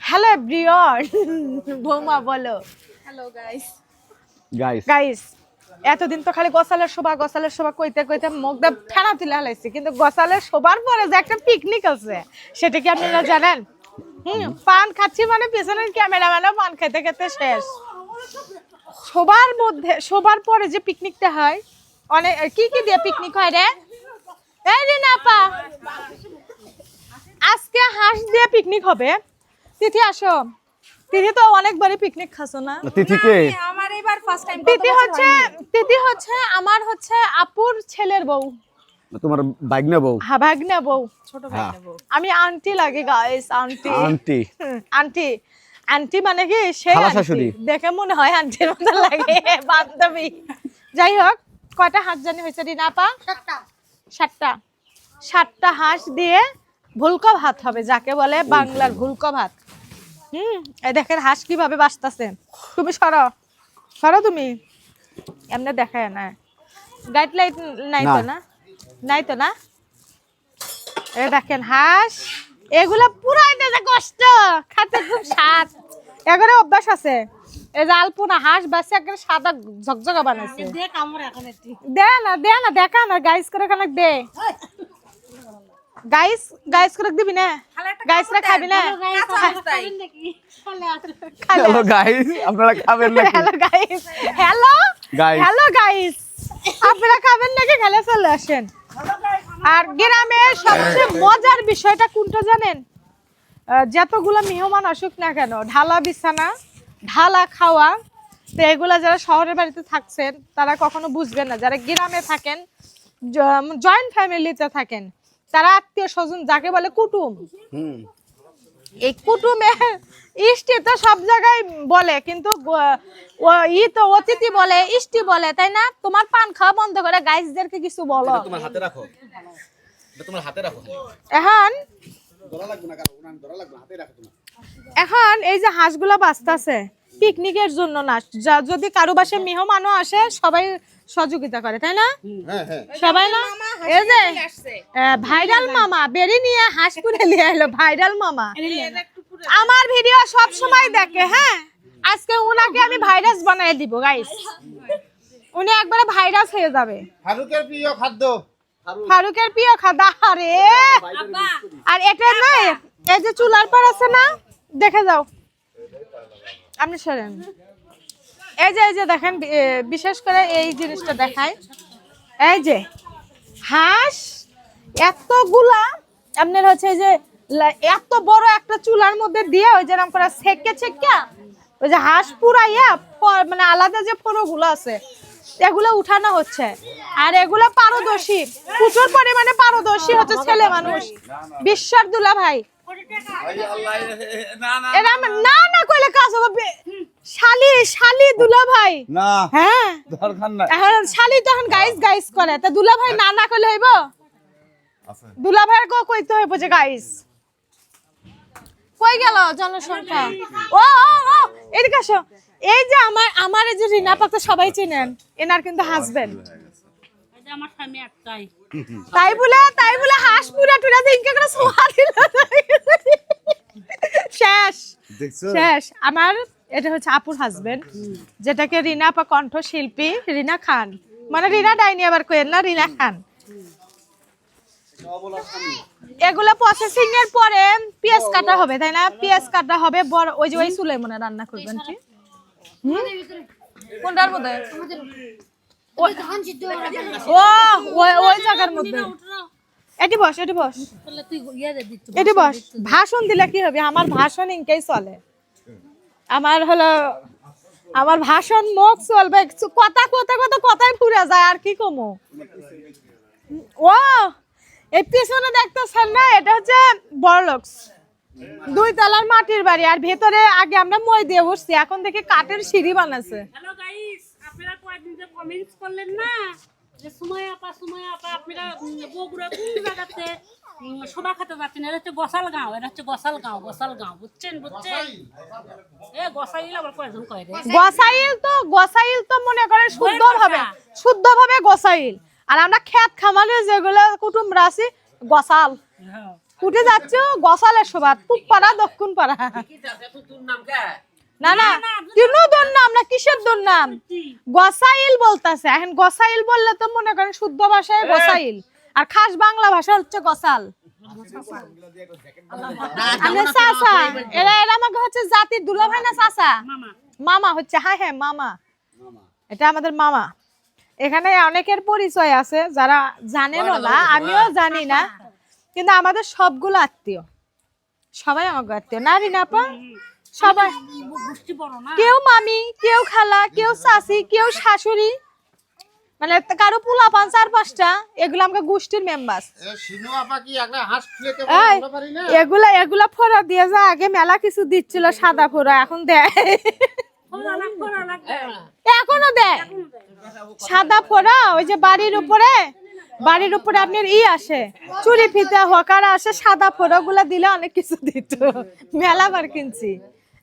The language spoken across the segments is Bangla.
হ্যালো এভরিওয়ান বৌমা বলো। হ্যালো গাইস গাইস গাইস এতদিন তো খালি গসালের শোভা গসালের শোভা কইতে কইতে মুখ দিয়ে ফেনা তুলে হালাইছি কিন্তু গসালের শোবার পরে যে একটা পিকনিক আছে সেটা কি আপনারা জানেন? হুম পান খাচ্ছি মানে পেছনের ক্যামেরাম্যানও পান খেতে খেতে শেষ। সবার মধ্যে সবার পরে যে পিকনিকটা হয় অনেক কি কি দিয়ে পিকনিক হয় রে? এই রে না পা আজকে হাঁস দিয়ে পিকনিক হবে। তিথি আসো। তিথি তো অনেকবারই পিকনিক খাসো না? তিথিকে আমার এবার ফার্স্ট টাইম তিথি হচ্ছে তিথি হচ্ছে আমার হচ্ছে আপুর ছেলের বউ। তোমার বাইক না বউ? হ্যাঁ ভাগ্নে বউ। ছোট হ্যাঁ। ভাই আমি আন্টি লাগে guys aunty aunty aunty aunty মানে কি সেই। শাশুড়ি। দেখে মনে হয় আন্টির মতো লাগে বান্ধবী। যাই হোক কয়টা হাঁস জানি হয়েছে রিনা আপা? সাতটা। সাতটা হাঁস দিয়ে ভুলকো ভাত হবে যাকে বলে বাংলার ভুলকো ভাত। হুম এই দেখেন হাঁস কীভাবে বাঁচতেছে। তুমি সরো সরো তুমি। এমনি দেখায় না। গাইড লাইট নাই তো না। নাই তো না? এ দেখেন হাঁস এগুলা পুরাই না যে কষ্ট খাতে খুব স্বাদ। এগুলো অভ্যাস আছে। এই যে আলপনা হাঁস বাসে একদম সাদা ঝকঝকা বানাইছে। দেখ আমার দে না দে না দেখা না গাইস করে খানাক দে। গাইস গাইস করে দিবি না গাইস রা খাবি না হ্যালো গাইস আপনারা খাবেন নাকি hello guys hello Guys. Hello guys আপনারা খাবেন নাকি খেলে চলে আসেন আর গ্রামে সবচেয়ে মজার বিষয়টা কোনটা জানেন? যতগুলো মেহমান আসুক না কেন ঢালা বিছানা ঢালা খাওয়া তো এগুলা যারা শহরের বাড়িতে থাকছেন তারা কখনো বুঝবেন না। যারা গ্রামে থাকেন জয়েন্ট ফ্যামিলিতে থাকেন তারা আত্মীয় স্বজন যাকে বলে কুটুম। এই কুটুমে ইষ্টি তো সব জায়গায় বলে কিন্তু ই তো অতিথি বলে ইষ্টি বলে তাই না? তোমার পান খাওয়া বন্ধ করে গাইসদেরকে কিছু বলো। তোমার হাতে রাখো। তোমার হাতে রাখো। এখন এখন এই যে হাঁসগুলা বাঁচতেছে পিকনিকের জন্য না যদি কারও বাসায় মেহমানও আসে সবাই সহযোগিতা করে তাই না? হ্যাঁ হ্যাঁ। সবাই না? এই যে ভাইরাল মামা বেরি নিয়ে হাঁস পুরে নিয়ে এলো ভাইরাল মামা। আমার ভিডিও সব সময় দেখে হ্যাঁ? আজকে উনাকে আমি ভাইরাস বানাই দিব গাইস উনি একবারে ভাইরাস হয়ে যাবে। ফারুকের প্রিয় খাদ্য? ফারুকের প্রিয় খাদা আরে! আর এটা না এই যে চুলার পার আছে না? দেখে যাও। আপনি সরেন। এই যে এই যে দেখেন বিশেষ করে এই জিনিসটা দেখায় এই যে, হাঁস এতগুলা, আপনার হচ্ছে যে এত বড় একটা চুলার মধ্যে দিয়ে ওই যেরকম করে ছেকে ছেকা ওই যে হাঁস পুরাইয়া মানে আলাদা যে ফোড়োগুলো আছে, এগুলো উঠানো হচ্ছে। আর এগুলো পারদর্শী, প্রচুর পরিমাণে পারদর্শী হচ্ছে ছেলে মানুষ। বিশ্বর দুলা ভাই না না এরা না না কইলে কাজ হবে। শালি শালি দুলা ভাই না হ্যাঁ? দরকার নাই। এখন শালি তখন গাইস গাইস করে। তা দুলা ভাই না না কইলে হইব? দুলা ভাই কো কইতে হইব যে গাইস কই গেল জনসংখ্যা? ও ও ও এদিকে আসো। এই যে আমার আমার এই যে রিনা পাতা সবাই চেনেন এনার কিন্তু হাজবেন্ড আমার স্বামী একটাই। তাই বলে তাই বলে হাঁস পুরা টুরা দিনকে করে সোয়া দিল। শেষ। দেখছ? শেষ। আমার এটা হচ্ছে আপুর হাজবেন্ড যেটাকে রিনা পা কণ্ঠ শিল্পী রিনা খান। মানে রিনা ডাইনি আবার কোয়েন না রিনা খান। এগুলো প্রসেসিং এর পরে পেঁয়াজ কাটা হবে তাই না? পেঁয়াজ কাটা হবে বড় ওই যে ওই চুলাই মনে হয় রান্না করবেন কি? হুম? কোনটার মধ্যে? ও এটি বস এটি বস। ইয়ে এটি বস। ভাষণ দিলে কি হবে? আমার ভাষণ ইনকেই চলে। আমার হলো আমার ভাষণ মুখ চলবে। কথা কথা কথা কথাই ফুরে যায় আর কি কমো? ও এই পিছনে দেখতেছেন না? এটা হচ্ছে বড়লক্স দুই তলার মাটির বাড়ি আর ভেতরে আগে আমরা মই দিয়ে বসছি। এখন দেখি কাঠের সিঁড়ি বানাচ্ছে হ্যালো গাইস আপনারা কয়েকদিন যে কমেন্টস করলেন না? যে সময় আপা সময় আপা আপনারা বগুড়া কোন জায়গাতে উম, শোভা যাচ্ছেন? এটা হচ্ছে গসাল গাঁও এটা হচ্ছে গসাল গাঁও গসাল গাঁও বুঝছেন বুঝছেন? এ গসাইল আবার কয়জন কয় রে? গোসাইল তো গোসাইল তো মনে করেন শুদ্ধ ভাবে শুদ্ধ ভাবে গোসাইল। আর আমরা খেত খামারে যেগুলো কুটুম রাশি গোসাল। হ্যাঁ। কুটে যাচ্ছ গসালের সবাত পূব পাড়া দক্ষিণ পাড়া না না তিনু দোর নাম না কিসের নাম গসাইল বলতাছে। এখন গসাইল বললে তো মনে করেন শুদ্ধ ভাষায় গসাইল। আর খাস বাংলা ভাষা হচ্ছে গসাল। আমরা চাচা এরা এরা আমাকে হচ্ছে জাতির দুলাভাই না চাচা? মামা। মামা হচ্ছে হ্যাঁ হ্যাঁ মামা। এটা আমাদের মামা। এখানে অনেকের পরিচয় আছে যারা জানেনও না আমিও জানি না। কিন্তু আমাদের সবগুলো আত্মীয়। সবাই আমাকে আত্মীয়। নারী না আপা? সবাই গোষ্ঠী বড় না? কেউ মামি কেউ খালা কেউ চাচি কেউ শাশুড়ি। মানে কারও পোলা পান চার পাঁচটা এগুলো আমাকে গোষ্ঠীর মেম্বার এ সিনু আপা কি একটা হাঁস খুলেতে এই, বলতে পারি না? এগুলা এগুলা ফোড়া দিয়ে যা আগে মেলা কিছু দিচ্ছিল সাদা ফোড়া এখন দেয়। এখনও দেয়। সাদা ফোড়া ওই যে বাড়ির উপরে বাড়ির উপরে আপনার ই আসে চুরি ফিতে হকার আসে সাদা ফোড়া গুলা দিলে অনেক কিছু দিত। মেলা বার কিনছি।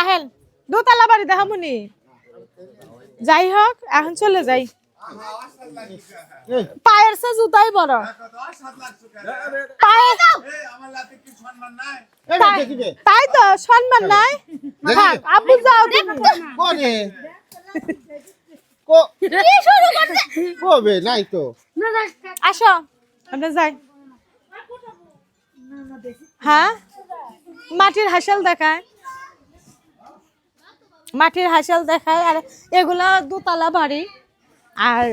আহেন দোতলা বাড়ি দেখামুনি যাই হোক এখন চলে যাই। পায়ের সে জুতাই বড়। তাই- তো সম্মান নাই। আব্বু যাও কবে? নাই তো। আসো। আমরা যাই। হ্যাঁ? মাটির হাসাল দেখায়। মাটির হাসাল দেখায় আর এগুলা দোতলা বাড়ি। আর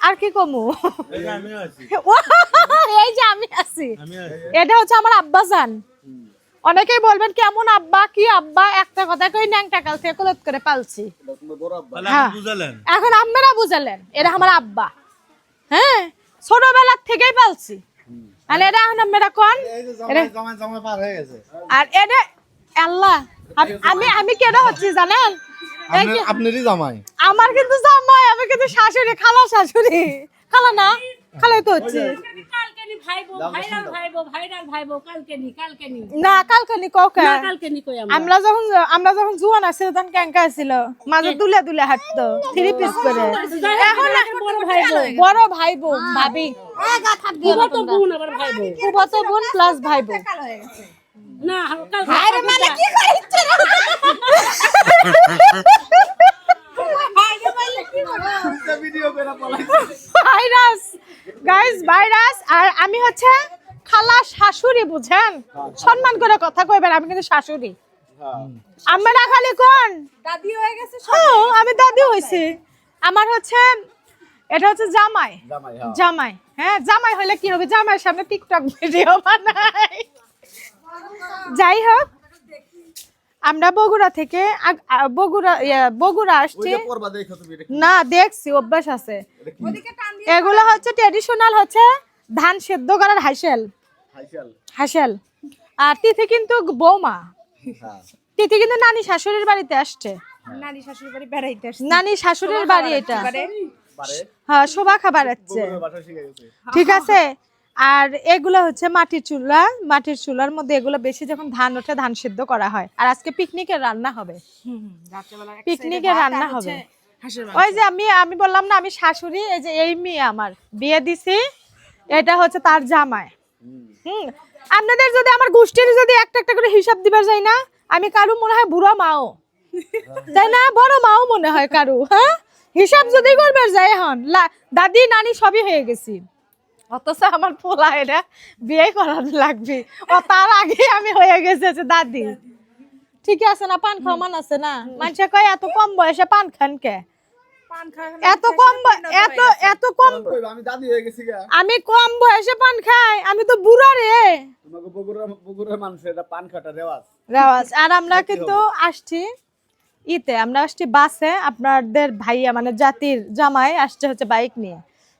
আর কি কমু? এই যে আমি আছি। এটা হচ্ছে আমার আব্বা যান অনেকেই বলবেন কেমন আব্বা? কি আব্বা? একটা কথা কই ন্যাংটা কাল থেকে কলত করে পালছি। হ্যাঁ। এখন আপনারা বুঝালেন এটা আমার আব্বা। হ্যাঁ? ছোটবেলার থেকেই পালছি। আর এটা এখন আপনারা কোন? এটা- জামাই জামাই পার হয়ে গেছে। আর এটা আল্লাহ আমি আমি কেন হচ্ছি জানেন? আপনারই জামাই। আমার কিন্তু জামাই আমি কিন্তু শাশুড়ি খালা শাশুড়ি। খালা না খালাই তো হচ্ছে। ভাইবো ভাইরাল ভাইবো ভাইরাল ভাইবো কালকে নি কালকে নি না কালকানি কাউকে না কালকে নি কই আমরা। আমরা যখন আমরা যখন জুয়ান আছিল তখন ক্যাঙ্কা ছিল মাঝে দুলে দুলে হাঁটতো থ্রি পিস করে। এখন বড় ভাইবো ভাই বোন ভাবি। তো বোন আবার ভাইবো বোন না ভাইরাস। Guys virus. আর আমি হচ্ছে খালা শাশুড়ি বুঝেন? সম্মান করে কথা কইবেন আমি কিন্তু শাশুড়ি। আমরা খালি কোন? দাদি হয়ে গেছে আমি দাদি হইছি। আমার হচ্ছে এটা হচ্ছে জামাই। জামাই হ্যাঁ। জামাই। হ্যাঁ জামাই হলে কি হবে? জামাইয়ের সামনে টিকটক ভিডিও বানাই। যাই হোক আমরা বগুড়া থেকে বগুড়া বগুড়া আসছি। না দেখছি অভ্যাস আছে। এগুলো হচ্ছে ট্রেডিশনাল হচ্ছে ধান সেদ্ধ করার হাইসেল। হাইশাল হাসেল আর তিথি কিন্তু বৌমা। হ্যাঁ। তিথি কিন্তু নানি শাশুড়ির বাড়িতে আসছে। নানি শাশুড়ি বাড়ি বেড়াইতে আসছে। নানি শাশুড়ির বাড়ি এটা। হ্যাঁ শোভা খাবার গেছে। ঠিক আছে? আর এগুলো হচ্ছে মাটির চুলা। মাটির চুলার মধ্যে এগুলো বেশি যখন ধান ওঠে ধান সিদ্ধ করা হয়। আর আজকে পিকনিকের রান্না হবে। পিকনিকের রান্না হবে। ওই যে আমি আমি বললাম না আমি শাশুড়ি এই যে এই মেয়ে আমার। বিয়ে দিছি এটা হচ্ছে তার জামাই। হুম আপনাদের যদি আমার গোষ্ঠীর যদি একটা একটা করে হিসাব দিবার যাই না আমি কারু মনে হয় বুড়ো মাও। তাই না? বড় মাও মনে হয় কারু হ্যাঁ? হিসাব যদি করবার যাই হন দাদি নানি সবই হয়ে গেছি। অথচ আমার পোলা এটা বিয়ে করার লাগবে। ও তার আগে আমি হয়ে গেছে দাদি। ঠিক আছে না পান খাওয়া আছে না? মানুষে কয় এত কম বয়সে পান খান কে? এত কম এত এত কম আমি দাদি হয়ে গেছি গা। আমি কম বয়সে পান খাই আমি তো বুড়া রে। রেওয়াজ। আর আমরা কিন্তু আসছি ইতে। আমরা আসছি বাসে। আপনাদের ভাইয়া মানে জাতির জামাই আসছে হচ্ছে বাইক নিয়ে।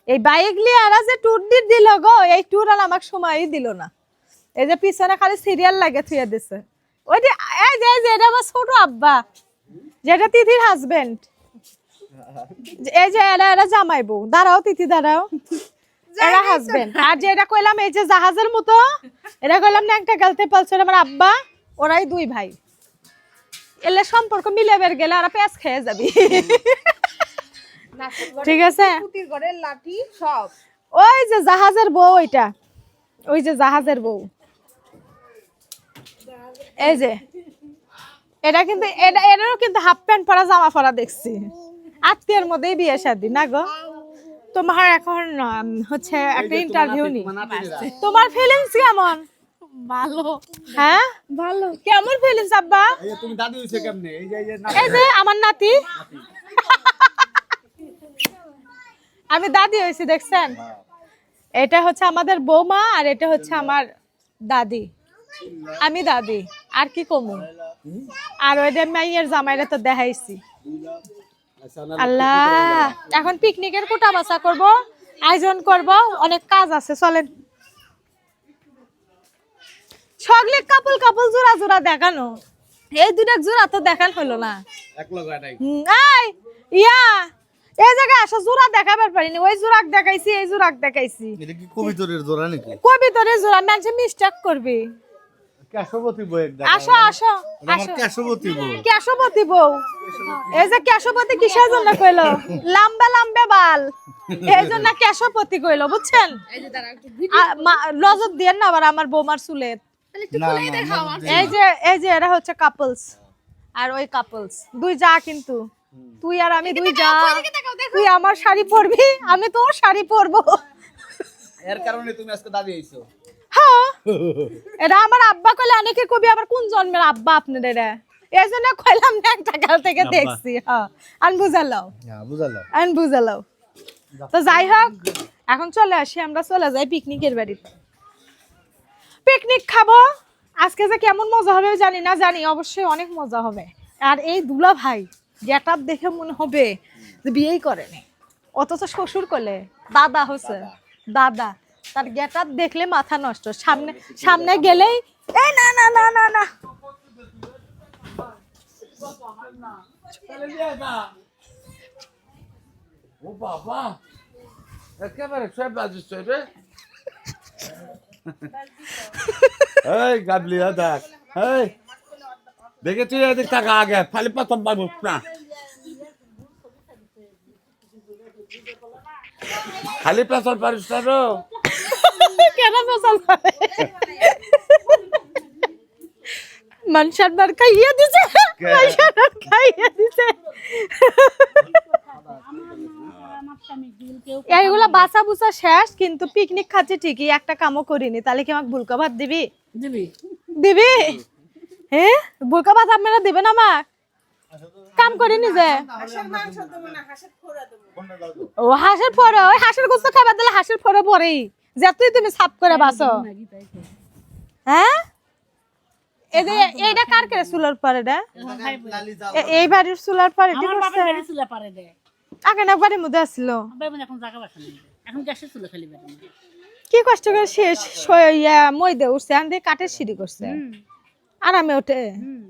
এই বাইক নিয়ে আর যে ট্যুর দিয়ে দিল গো। এই ট্যুর আর আমাকে সময়ই দিল না। এই যে পিছনে খালি সিরিয়াল লাগে থুয়ে দিছে। ওই যে এই যে এটা আমার ছোট আব্বা। যেটা তিথির হাজবেন্ড এই যে এরা এরা জামাই বউ। দাঁড়াও তিথি দাঁড়াও। এরা হাজবেন্ড আর যে এটা কইলাম এই যে জাহাজের মতো এটা কইলাম ন্যাংটা গালতে পালছে আমার আব্বা ওরাই দুই ভাই। এলে সম্পর্ক মিলে বের গেলে আর পেঁয়াজ খেয়ে যাবি। ঠিক আছে? লাঠি সব। ওই যে জাহাজের বউ ওইটা ওই যে জাহাজের বউ। এই যে। এটা কিন্তু এটা এটারও কিন্তু হাফ প্যান্ট পরা জামা পরা দেখছি। আত্মীয়ের মধ্যেই বিয়ে শাদি না গো? তোমার এখন হচ্ছে একটা ইন্টারভিউ নি? তোমার ফিলিংস কেমন? ভালো। হ্যাঁ? ভালো। কেমন ফিলিংস আব্বা? এই যে তুমি দাদি হইছে কেমনে? এই যে আমার নাতি। আমি দাদি হয়েছি দেখছেন? এটা হচ্ছে আমাদের বৌমা আর এটা হচ্ছে আমার দাদি। আমি দাদি আর কি কমু? আর ওইটা মাইয়ের জামাইরা তো দেখাইছি। আল্লাহ এখন পিকনিকের কোটা বাসা করব আয়োজন করব অনেক কাজ আছে চলেন। সগলে কাপল কাপল জোড়া জোড়া দেখানো। এই দুটা জোড়া তো দেখান হলো না। ইয়া এই জায়গায় আসা জোড়া দেখাবার পারিনি ওই জোড়াক দেখাইছি এই জোড়াক দেখাইছি। এটা কি কবিতরের জোড়া নাকি? কবি জোড়া মানুষে মিস্টেক করবি। কেশবতী বই আসো আসো আমার আসো। কেশবতী বই কেশবতী বউ। এই যে কেশবতী কিসের জন্য কইলো? লাম্বা লাম্বে বাল। এই জন্য কেশবতী কইলো বুঝছেন? মা- নজর দিয়ে না আবার আমার বৌমার চুলের। এই যে এই যে এরা হচ্ছে কাপলস আর ওই কাপলস দুই যা কিন্তু। তুই আর আমি দুই যা। তুই আমার শাড়ি পরবি আমি তোর শাড়ি পরবো। এর কারণে তুমি আজকে দাদি হইছো হ্যাঁ। এটা আমার আব্বা কইলে অনেকে কবি আবার কোন জন্মের আব্বা আপনাদের? এটা এই জন্য কইলাম না একটা কাল থেকে দেখছি হ্যাঁ। আন বুঝালাও হ্যাঁ বুঝালাম আন বুঝালাও তো যাই হোক এখন চলে আসি আমরা চলে যাই পিকনিকের বাড়িতে। পিকনিক খাব। আজকে যে কেমন মজা হবে জানি না জানি অবশ্যই অনেক মজা হবে। আর এই দুলা ভাই গেট দেখে মনে হবে যে বিয়েই করেনি। অথচ শ্বশুর করলে দাদা হচ্ছে দাদা। তার গেট আপ দেখলে মাথা নষ্ট। সামনে সামনে গেলেই এই না না না না না। ও বাবা। একেবারে সব এই গাবলি দেখ। এই দেখে তুই এদিক টাকা আগে খালি প্রথম পাবো না। খালি পেছন পারিস না রো কেন ফসল করে মানুষের বার খাইয়ে দিছে। মানুষের খাইয়ে দিছে। আমার স্বামী গিল কেউ এইগুলা বাসা বুসা শেষ কিন্তু পিকনিক খাচ্ছি ঠিকই একটা কামও করিনি। তাহলে কি আমাকে বুলকা ভাত দিবি? দিবি। দিবি? হ্যাঁ ভাত আপনারা দিবেন আমাক? কাম করিনি যে ও হাঁসের পরে ওই হাঁসের গোস্ত খাবার দিলে হাঁসের পরে পরেই। যেতুই তুমি সাফ করে বাসো হ্যাঁ? এইটা কার করে চুলার পরে রে এ- এই বাড়ির চুলার পরে আমার বাপের বাড়ি চুলা পারে দে। আগে না বাড়ির মধ্যে আসছিল এখন জায়গা বাসা নেই। এখন গ্যাসের চুলা খালি বাড়ি কি কষ্ট করে শেষ মই দে উঠছে আমি কাঠের সিঁড়ি করছে। আরামে ওঠে হুম